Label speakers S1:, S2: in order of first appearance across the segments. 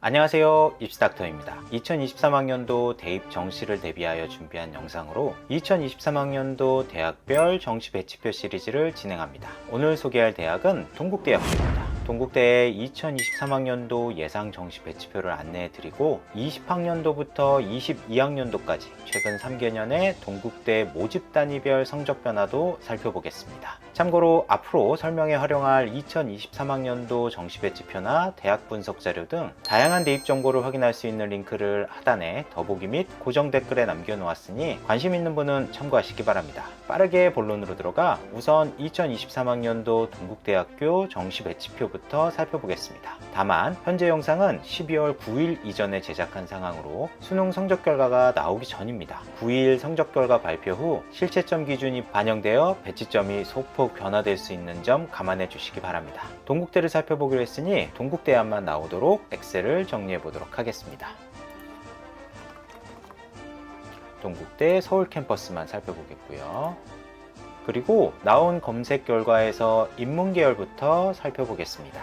S1: 안녕하세요. 입시닥터입니다. 2023학년도 대입 정시를 대비하여 준비한 영상으로 2023학년도 대학별 정시 배치표 시리즈를 진행합니다. 오늘 소개할 대학은 동국대학교입니다 동국대의 2023학년도 예상 정시 배치표를 안내해 드리고 20학년도부터 22학년도까지 최근 3개년의 동국대 모집 단위별 성적 변화도 살펴보겠습니다. 참고로 앞으로 설명에 활용할 2023학년도 정시 배치표나 대학 분석 자료 등 다양한 대입 정보를 확인할 수 있는 링크를 하단에 더보기 및 고정 댓글에 남겨 놓았으니 관심 있는 분은 참고하시기 바랍니다. 빠르게 본론으로 들어가 우선 2023학년도 동국대학교 정시 배치표부터 살펴보겠습니다. 다만 현재 영상은 12월 9일 이전에 제작한 상황으로 수능 성적 결과가 나오기 전입니다. 9일 성적 결과 발표 후 실채점 기준이 반영되어 배치점이 소폭 변화될 수 있는 점 감안해 주시기 바랍니다. 동국대를 살펴보기로 했으니 동국대안만 나오도록 엑셀을 정리해 보도록 하겠습니다. 동국대 서울 캠퍼스만 살펴보겠고요. 그리고 나온 검색 결과에서 인문 계열부터 살펴보겠습니다.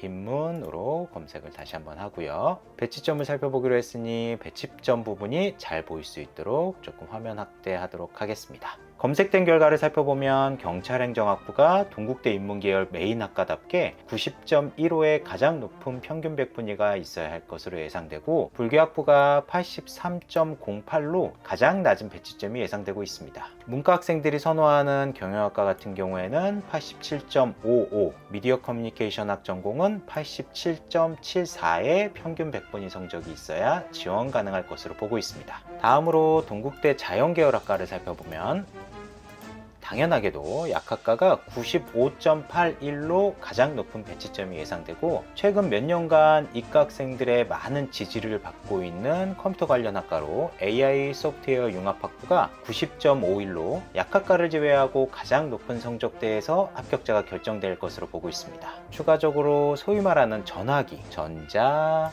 S1: 인문으로 검색을 다시 한번 하고요. 배치점을 살펴보기로 했으니 배치점 부분이 잘 보일 수 있도록 조금 화면 확대하도록 하겠습니다. 검색된 결과를 살펴보면 경찰행정학부가 동국대 인문계열 메인 학과답게 90.15의 가장 높은 평균 백분위가 있어야 할 것으로 예상되고 불교학부가 83.08로 가장 낮은 배치점이 예상되고 있습니다. 문과 학생들이 선호하는 경영학과 같은 경우에는 87.55, 미디어 커뮤니케이션학 전공은 87.74의 평균 백분위 성적이 있어야 지원 가능할 것으로 보고 있습니다. 다음으로 동국대 자연계열학과를 살펴보면 당연하게도 약학과가 95.81로 가장 높은 배치점이 예상되고 최근 몇 년간 이과 학생들의 많은 지지를 받고 있는 컴퓨터 관련 학과로 AI 소프트웨어 융합학부가 90.51로 약학과를 제외하고 가장 높은 성적대에서 합격자가 결정될 것으로 보고 있습니다. 추가적으로 소위 말하는 전화기, 전자,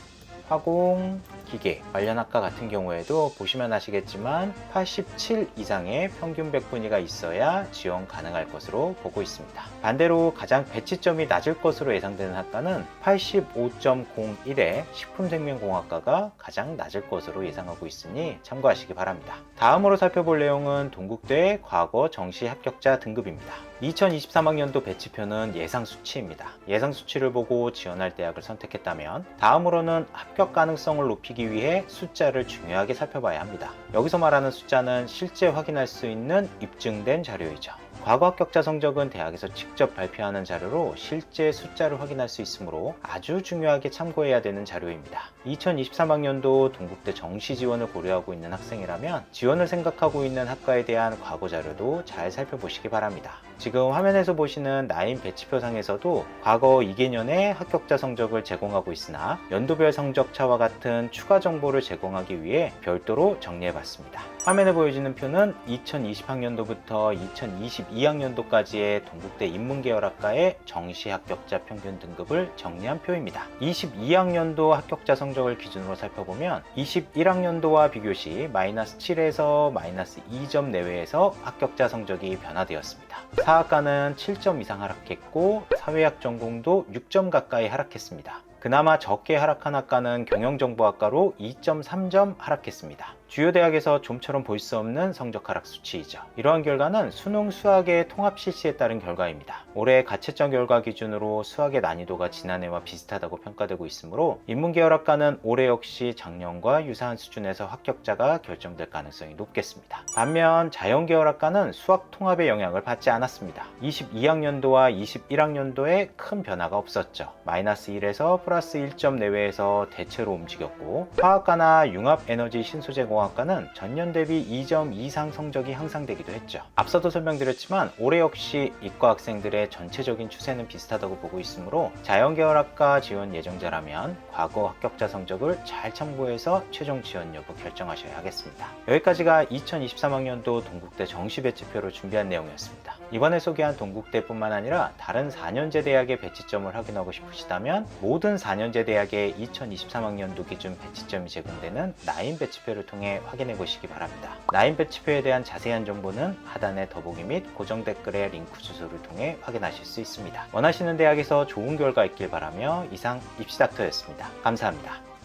S1: 화공, 기계 관련 학과 같은 경우에도 보시면 아시겠지만 87 이상의 평균 백분위가 있어야 지원 가능할 것으로 보고 있습니다. 반대로 가장 배치점이 낮을 것으로 예상되는 학과는 85.01의 식품생명공학과가 가장 낮을 것으로 예상하고 있으니 참고하시기 바랍니다. 다음으로 살펴볼 내용은 동국대 과거 정시 합격자 등급입니다. 2023학년도 배치표는 예상 수치입니다. 예상 수치를 보고 지원할 대학을 선택했다면 다음으로는 합격 가능성을 높이기 위해 숫자를 중요하게 살펴봐야 합니다. 여기서 말하는 숫자는 실제 확인할 수 있는 입증된 자료이죠. 과거 합격자 성적은 대학에서 직접 발표하는 자료로 실제 숫자를 확인할 수 있으므로 아주 중요하게 참고해야 되는 자료입니다. 2023학년도 동국대 정시 지원을 고려하고 있는 학생이라면 지원을 생각하고 있는 학과에 대한 과거 자료도 잘 살펴보시기 바랍니다. 지금 화면에서 보시는 나인 배치표상에서도 과거 2개년의 합격자 성적을 제공하고 있으나 연도별 성적차와 같은 추가 정보를 제공하기 위해 별도로 정리해 봤습니다. 화면에 보여지는 표는 2020학년도부터 2022 학년도까지의 동국대 인문계열학과의 정시 합격자 평균 등급을 정리한 표입니다. 22학년도 합격자 성적을 기준으로 살펴보면 21학년도와 비교시 마이너스 7에서 마이너스 2점 내외에서 합격자 성적이 변화되었습니다. 사학과는 7점 이상 하락했고 사회학 전공도 6점 가까이 하락했습니다. 그나마 적게 하락한 학과는 경영정보학과로 2.3점 하락했습니다. 주요 대학에서 좀처럼 볼 수 없는 성적 하락 수치이죠. 이러한 결과는 수능 수학의 통합 실시에 따른 결과입니다. 올해 가채점 결과 기준으로 수학의 난이도가 지난해와 비슷하다고 평가되고 있으므로 인문계열학과는 올해 역시 작년과 유사한 수준에서 합격자가 결정될 가능성이 높겠습니다. 반면 자연계열학과는 수학 통합의 영향을 받지 않았습니다. 22학년도와 21학년도에 큰 변화가 없었죠. 마이너스 1에서 플러스 1점 내외에서 대체로 움직였고 화학과나 융합에너지 신소재 공학과는 전년 대비 2점 이상 성적이 향상되기도 했죠. 앞서도 설명드렸지만 올해 역시 이과 학생들의 전체적인 추세는 비슷하다고 보고 있으므로 자연계열학과 지원 예정자라면 과거 합격자 성적을 잘 참고해서 최종 지원 여부 결정하셔야 하겠습니다. 여기까지가 2023학년도 동국대 정시 배치표를 준비한 내용이었습니다. 이번에 소개한 동국대뿐만 아니라 다른 4년제 대학의 배치점을 확인하고 싶으시다면 모든 4년제 대학의 2023학년도 기준 배치점이 제공되는 나인 배치표를 통해 확인해 보시기 바랍니다. 나인 배치표에 대한 자세한 정보는 하단의 더보기 및 고정 댓글의 링크 주소를 통해 확인하실 수 있습니다. 원하시는 대학에서 좋은 결과 있길 바라며 이상 입시닥터였습니다. 감사합니다.